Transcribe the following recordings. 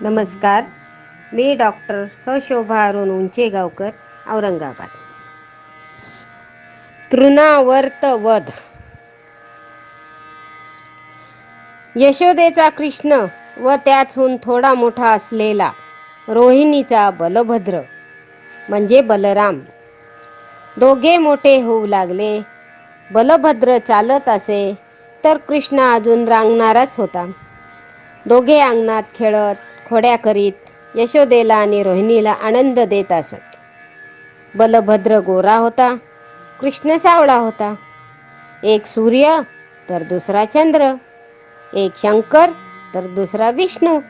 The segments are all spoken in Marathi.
नमस्कार. मी डॉक्टर सशोभा अरुण उंचेगावकर औरंगाबाद. तृणावर्त वध यशोदेचा कृष्ण व त्याचहून थोडा मोठा असलेला रोहिणीचा बलभद्र म्हणजे बलराम. दोघे मोठे होऊ लागले. बलभद्र चालत असे तर कृष्ण अजून रांगणाराच होता. दोघे अंगणात खेळत खोड्या करीत यशोदेला आणि रोहिणीला आनंद देत असत. बलभद्र गोरा होता कृष्ण सावळा होता. एक सूर्य तर दुसरा चंद्र. एक शंकर तर दुसरा विष्णू.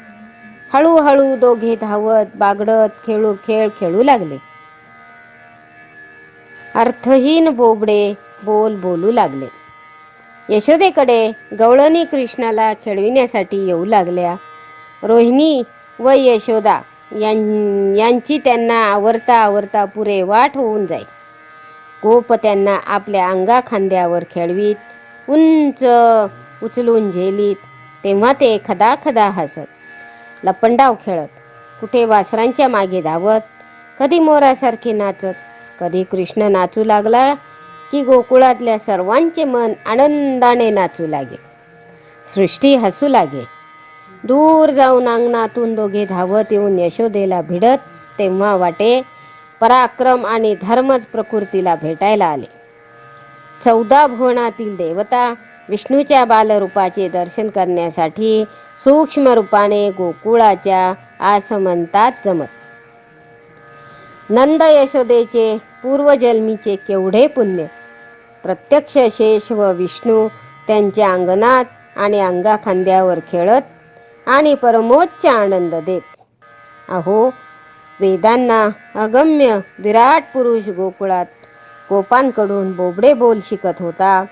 हळूहळू दोघे धावत बागडत खेळू खेळ खेळू लागले. अर्थहीन बोबडे बोल बोलू लागले. यशोदेकडे गवळणी कृष्णाला खेळविण्यासाठी येऊ लागल्या. रोहिणी व यशोदा यांची त्यांना आवरता आवरता पुरे वाट होऊन जाई. गोप त्यांना आपल्या अंगा खांद्यावर खेळवीत उंच उचलून झेलीत तेव्हा ते खदा खदा हसत लपंडाव खेळत कुठे वासरांच्या मागे धावत कधी मोरासारखे नाचत कधी कृष्ण नाचू लागला की गोकुळातल्या सर्वांचे मन आनंदाने नाचू लागे. सृष्टी हसू लागे. दूर जाऊन अंगणातून दोघे धावत येऊन यशोदेला भिडत तेव्हा वाटे पराक्रम आणि धर्मच प्रकृतीला भेटायला आले. चौदा भुवनातील देवता विष्णूच्या बालरूपाचे दर्शन करण्यासाठी सूक्ष्म रूपाने गोकुळाच्या आसमंतात जमत. नंद यशोदेचे पूर्वजन्मीचे केवढे पुण्य! प्रत्यक्ष शेष व विष्णू त्यांच्या अंगणात आणि अंगाखांद्यावर खेळत आणि परमोच्च आनंद देत अहो वेदांना अगम्य विराट पुरुष गोकुळात गोपांकडून बोबडे बोल शिकत होता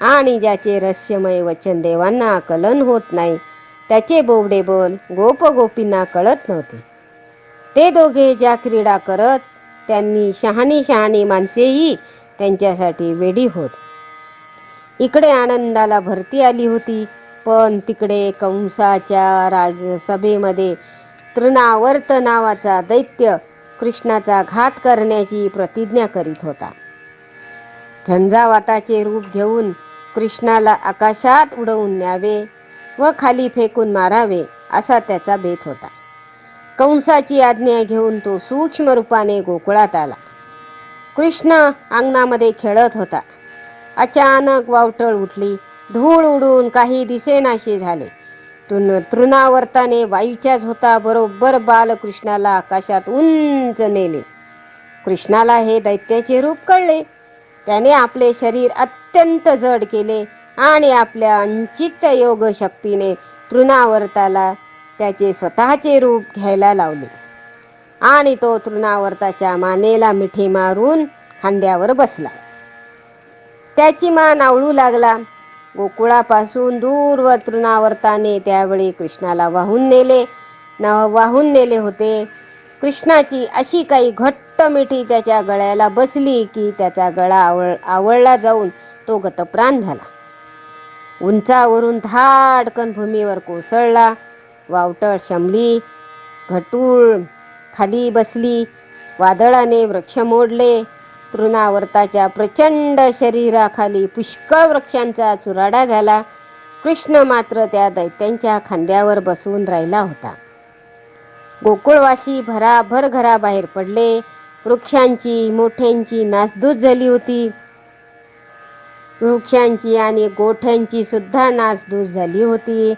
आणि ज्याचे रहस्यमय वचन देवांना कलन होत नाही त्याचे बोबडे बोल गोप गोपींना कळत नव्हते. ते दोघे ज्या क्रीडा करत त्यांनी शहाणी शहाणी माणसेही त्यांच्यासाठी वेडी होत. इकडे आनंदाला भरती आली होती पण तिकडे कंसाच्या राजसभेमध्ये तृणावर्त नावाचा दैत्य कृष्णाचा घात करण्याची प्रतिज्ञा करीत होता. झंझावाताचे रूप घेऊन कृष्णाला आकाशात उडवून न्यावे व खाली फेकून मारावे असा त्याचा बेत होता. कंसाची आज्ञा घेऊन तो सूक्ष्म रूपाने गोकुळात आला. कृष्ण अंगणामध्ये खेळत होता. अचानक वावटळ उठली. धूळ उडून काही दिसेनाशी झाले. तुन तृणावर्ताने वायूच्याच होता बरोबर बालकृष्णाला आकाशात उंच नेले. कृष्णाला हे दैत्याचे रूप कळले. त्याने आपले शरीर अत्यंत जड केले आणि आपल्या अंचित योग शक्तीने तृणावर्ताला त्याचे स्वतःचे रूप घ्यायला लावले. आणि तो तृणावर्ताच्या मानेला मिठी मारून खांद्यावर बसला. त्याची मान आवळू लागला. गोकुळापासून दूर व तृणावर्ताने त्यावेळी कृष्णाला वाहून नेले. न वाहून नेले होते. कृष्णाची अशी काही घट्ट मिठी त्याच्या गळ्याला बसली की त्याचा गळा आवळ आवळला जाऊन तो गतप्राण झाला. उंचावरून धाडकन भूमीवर कोसळला. वावटळ शमली घटूळ खाली बसली. वादळाने वृक्ष मोडले. तृणावर्ताच्या प्रचंड शरीराखाली पुष्कळ वृक्षांचा चुराडा झाला. कृष्ण मात्र त्या दैत्यांच्या खांद्यावर बसून राहिला होता. गोकुळवासी भराभर घराबाहेर पडले. वृक्षांची मोठ्यांची नासधूस झाली होती. वृक्षांची आणि गोठ्यांची सुद्धा नासधूस झाली होती.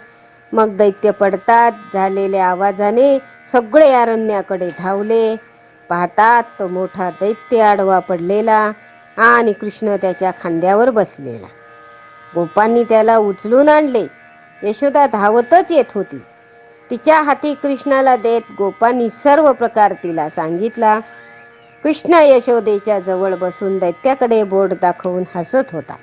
मग दैत्य पडतात झालेल्या आवाजाने सगळे अरण्याकडे धावले. पाहतात तो मोठा दैत्य आडवा पडलेला आणि कृष्ण त्याच्या खांद्यावर बसलेला. गोपांनी त्याला उचलून आणले. यशोदा धावतच येत होती. तिच्या हाती कृष्णाला देत गोपांनी सर्व प्रकार तिला सांगितला. कृष्ण यशोदेच्या जवळ बसून दैत्याकडे बोट दाखवून हसत होता.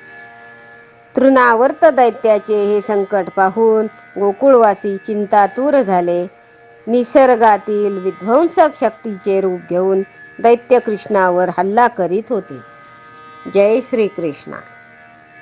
तृणावर्त दैत्याचे हे संकट पाहून गोकुळवासी चिंतातूर झाले. निसर्गातील विध्वंसक शक्तीचे रूप घेऊन दैत्य कृष्णावर हल्ला करीत होते. जय श्री कृष्णा